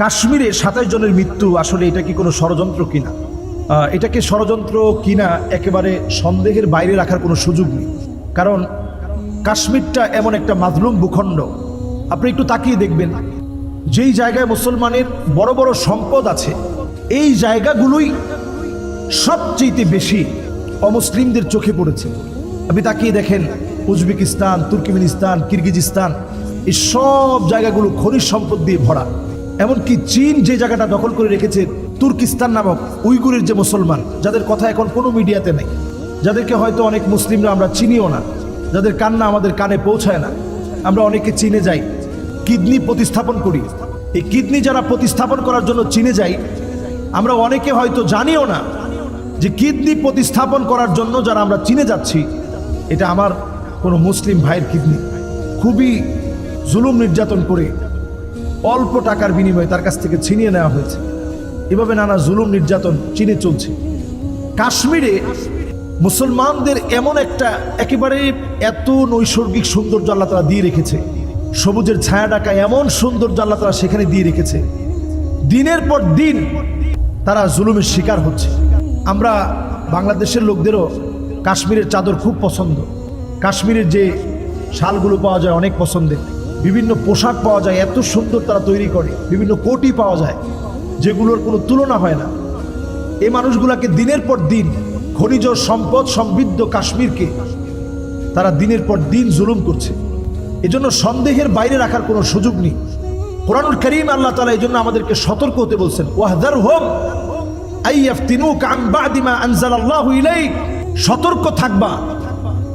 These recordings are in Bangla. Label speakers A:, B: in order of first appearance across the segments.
A: কাশ্মীরে সাতাশ জনের মৃত্যু, আসলে এটা কি কোনো ষড়যন্ত্র কিনা? এটাকে ষড়যন্ত্র কিনা একেবারে সন্দেহের বাইরে রাখার কোনো সুযোগ নেই। কারণ কাশ্মীরটা এমন একটা মাধলুম ভূখণ্ড। আপনি একটু তাকিয়ে দেখবেন, যেই জায়গায় মুসলমানের বড় বড় সম্পদ আছে, এই জায়গাগুলোই সবচেয়ে বেশি অমুসলিমদের চোখে পড়েছে। আপনি তাকিয়ে দেখেন, উজবেকিস্তান, তুর্কিমিনিস্তান, কিরগিজিস্তান, এই সব জায়গাগুলো খনিজ সম্পদ দিয়ে ভরা। এমনকি চীন যে জায়গাটা দখল করে রেখেছে, তুর্কিস্তান নামক উইগুরের যে মুসলমান, যাদের কথা এখন কোনো মিডিয়াতে নেই। যাদেরকে হয়তো অনেক মুসলিমরা আমরা চিনিও না, যাদের কান্না আমাদের কানে পৌঁছায় না। আমরা অনেকে চিনে যাই, কিডনি প্রতিস্থাপন করি। এই কিডনি যারা প্রতিস্থাপন করার জন্য চিনে যাই, আমরা অনেকে হয়তো জানিও না যে কিডনি প্রতিস্থাপন করার জন্য যারা আমরা চিনে যাচ্ছি, এটা আমার কোনো মুসলিম ভাইয়ের কিডনি। খুবই জুলুম নির্যাতন করে অল্প টাকার বিনিময়ে তার কাছ থেকে ছিনিয়ে নেওয়া হয়েছে। এভাবে নানা জুলুম নির্যাতন চীনে চলছে। কাশ্মীরে মুসলমানদের এমন একটা একেবারে এত নৈসর্গিক সৌন্দর্য আল্লাহ তারা দিয়ে রেখেছে। সবুজের ছায়া ডাকা এমন সৌন্দর্য আল্লাহ তারা সেখানে দিয়ে রেখেছে। দিনের পর দিন তারা জুলুমের শিকার হচ্ছে। আমরা বাংলাদেশের লোকদেরও কাশ্মীরের চাদর খুব পছন্দ। কাশ্মীরের যে শালগুলো পাওয়া যায় অনেক পছন্দের। বিভিন্ন পোশাক পাওয়া যায়, এত সুন্দর তারা তৈরি করে, বিভিন্ন কোটি পাওয়া যায়, যেগুলোর কোনো তুলনা হয় না। এই মানুষগুলাকে দিনের পর দিন খনিজ সম্পদ সমৃদ্ধ কাশ্মীরকে তারা দিনের পর দিন জুলুম করছে। এজন্য সন্দেহের বাইরে রাখার কোনো সুযোগ নেই। কোরআনুল করিম আল্লাহ তালা এই জন্য আমাদেরকে সতর্ক হতে বলছেন ওয়াহদার হোম সতর্ক থাকবা।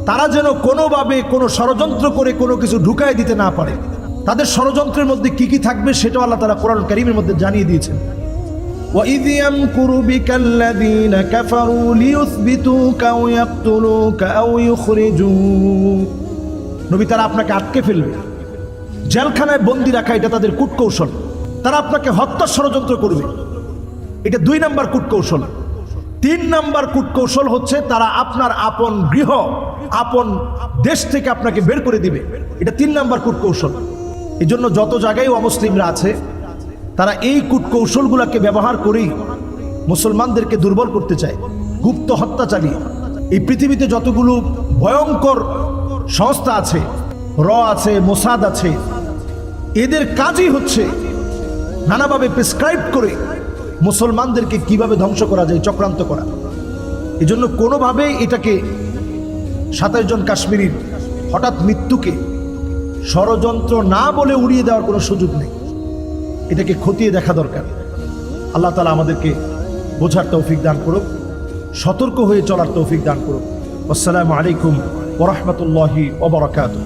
A: তারা যেন কোনোভাবে কোনো ষড়যন্ত্র করে কোনো কিছু ঢুকায় দিতে না পারে তাদের ষড়যন্ত্রের মধ্যে কি কি থাকবে সেটাও আল্লাহ তালা কোরআন করিমের মধ্যে জানিয়ে দিয়েছেন وإذ يمكر بك الذين كفروا ليثبتوك أو يقتلوك أو يخرجوك নবী তারা আপনাকে আটকে ফেলবে জেলখানায় বন্দি রাখা এটা তাদের কূটকৌশল তারা আপনাকে হত্যা ষড়যন্ত্র করবে এটা দুই নাম্বার কূটকৌশল তিন নাম্বার কূটকৌশল হচ্ছে তারা আপনার আপন গৃহ, আপন দেশ থেকে আপনাকে বের করে দিবে। এটা তিন নাম্বার কূটকৌশল। এই জন্য যত জায়গায় অমুসলিমরা আছে, তারা এই কূটকৌশলগুলোকে ব্যবহার করেই মুসলমানদেরকে দুর্বল করতে চায়, গুপ্ত হত্যা চালিয়ে। এই পৃথিবীতে যতগুলো ভয়ঙ্কর সংস্থা আছে, র আছে, মোসাদ আছে, এদের কাজই হচ্ছে নানাভাবে প্রেসক্রাইব করে মুসলমানদেরকে কীভাবে ধ্বংস করা যায়, চক্রান্ত করা। এজন্য কোনোভাবেই এটাকে সাতাশ জন কাশ্মীরির হঠাৎ মৃত্যুকে ষড়যন্ত্র না বলে উড়িয়ে দেওয়ার কোনো সুযোগ নেই। এটাকে খতিয়ে দেখা দরকার। আল্লাহ তালা আমাদেরকে বোঝার তৌফিক দান করুক, সতর্ক হয়ে চলার তৌফিক দান করুক। আসসালামু আলাইকুম ওরহমতুল্লাহি ওবরাকাতুহ